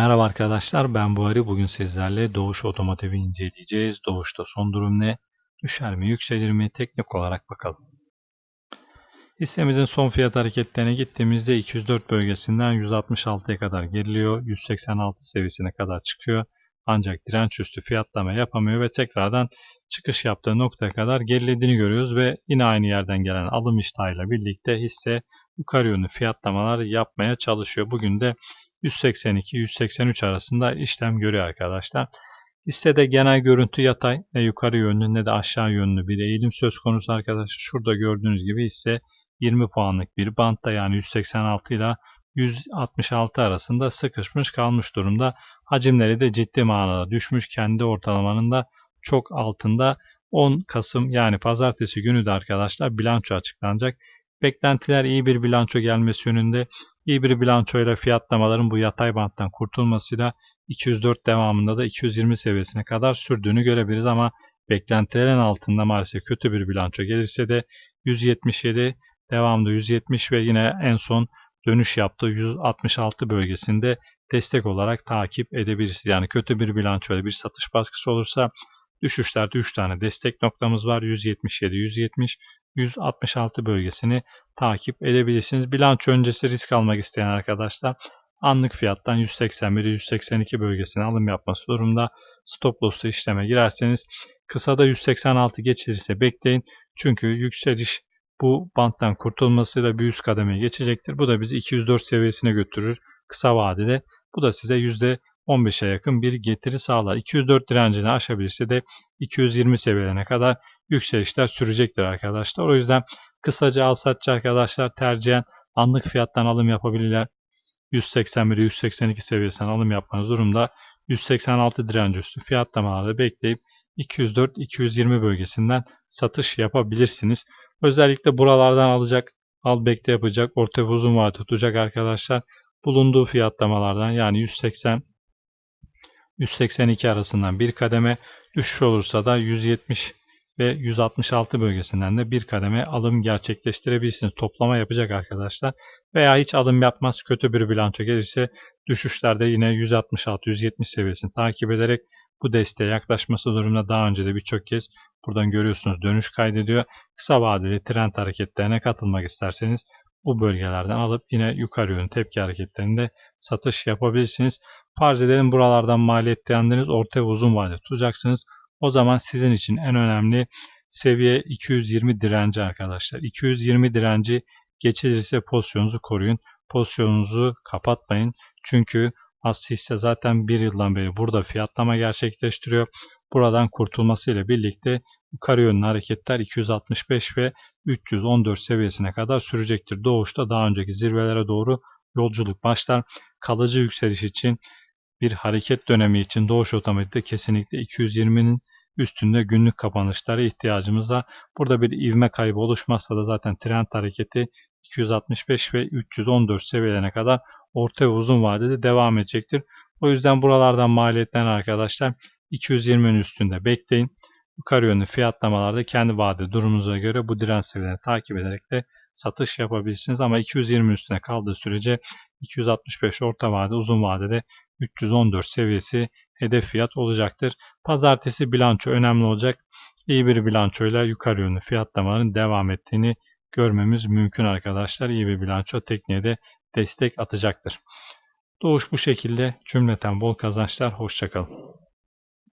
Merhaba arkadaşlar ben Buhari. Bugün sizlerle Doğuş Otomotiv'i inceleyeceğiz. Doğuş'ta son durum ne? Düşer mi yükselir mi? Teknik olarak bakalım. Hissemizin son fiyat hareketlerine gittiğimizde 204 bölgesinden 166'ya kadar geriliyor. 186 seviyesine kadar çıkıyor. Ancak direnç üstü fiyatlama yapamıyor ve tekrardan çıkış yaptığı noktaya kadar gerilediğini görüyoruz ve yine aynı yerden gelen alım iştahıyla birlikte hisse yukarı yönlü fiyatlamalar yapmaya çalışıyor. Bugün de 182-183 arasında işlem görüyor arkadaşlar. Hissede genel görüntü yatay ne yukarı yönlü ne de aşağı yönlü bir eğilim söz konusu arkadaşlar. Şurada gördüğünüz gibi hisse 20 puanlık bir bantta yani 186 ile 166 arasında sıkışmış kalmış durumda. Hacimleri de ciddi manada düşmüş. Kendi ortalamanın da çok altında 10 Kasım yani pazartesi günü de arkadaşlar bilanço açıklanacak. Beklentiler iyi bir bilanço gelmesi yönünde. İyi bir bilançoyla fiyatlamaların bu yatay banttan kurtulmasıyla 204 devamında da 220 seviyesine kadar sürdüğünü görebiliriz ama beklentilerin altında maalesef kötü bir bilanço gelirse de 177 devamında 170 ve yine en son dönüş yaptığı 166 bölgesinde destek olarak takip edebiliriz. Yani kötü bir bilanço ve bir satış baskısı olursa düşüşlerde 3 tane destek noktamız var. 177, 170, 166 bölgesini takip edebilirsiniz. Bilanço öncesi risk almak isteyen arkadaşlar anlık fiyattan 181-182 bölgesine alım yapması durumda stop loss'lu işleme girerseniz kısada 186 geçilirse bekleyin. Çünkü yükseliş bu banttan kurtulmasıyla bir üst kademeye geçecektir. Bu da bizi 204 seviyesine götürür kısa vadede. Bu da size %15'e yakın bir getiri sağlar. 204 direncini aşabilirse de 220 seviyelerine kadar yükselişler sürecektir arkadaşlar. O yüzden kısaca al satçı arkadaşlar tercihen anlık fiyattan alım yapabilirler. 181-182 seviyesinden alım yapmanız durumda 186 direnç üstü fiyatlamalarda bekleyip 204-220 bölgesinden satış yapabilirsiniz. Özellikle buralardan alacak, al bekle yapacak, orta uzun vade tutacak arkadaşlar. Bulunduğu fiyatlamalardan yani 180 182 arasından bir kademe düşüş olursa da 170 ve 166 bölgesinden de bir kademe alım gerçekleştirebilirsiniz. Toplama yapacak arkadaşlar. Veya hiç alım yapmaz kötü bir bilanço gelirse düşüşlerde yine 166-170 seviyesini takip ederek bu desteğe yaklaşması durumunda daha önce de birçok kez buradan görüyorsunuz dönüş kaydediyor. Kısa vadeli trend hareketlerine katılmak isterseniz bu bölgelerden alıp yine yukarı yönlü tepki hareketlerinde satış yapabilirsiniz. Farz edelim buralardan maliyetlendiğiniz orta ve uzun vade tutacaksınız. O zaman sizin için en önemli seviye 220 direnci arkadaşlar. 220 direnci geçilirse pozisyonunuzu koruyun. Pozisyonunuzu kapatmayın. Çünkü Aslı hisse zaten bir yıldan beri burada fiyatlama gerçekleştiriyor. Buradan kurtulmasıyla birlikte yukarı yönlü hareketler 265 ve 314 seviyesine kadar sürecektir. Doğuşta daha önceki zirvelere doğru yolculuk başlar. Kalıcı yükseliş için bir hareket dönemi için Doğuş Otomatik'te kesinlikle 220'nin üstünde günlük kapanışlara ihtiyacımız var. Burada bir ivme kaybı oluşmazsa da zaten trend hareketi 265 ve 314 seviyelerine kadar orta ve uzun vadede devam edecektir. O yüzden buralardan maliyetten arkadaşlar 220'nin üstünde bekleyin. Yukarı yönlü fiyatlamalarda kendi vade durumunuza göre bu direnç seviyelerini takip ederek de satış yapabilirsiniz. Ama 220 üstüne kaldığı sürece 265 orta vade uzun vadede 314 seviyesi hedef fiyat olacaktır. Pazartesi bilanço önemli olacak. İyi bir bilançoyla yukarı yönlü fiyatlamaların devam ettiğini görmemiz mümkün arkadaşlar. İyi bir bilanço tekniğe de destek atacaktır. Doğuş bu şekilde cümleten bol kazançlar. Hoşçakalın.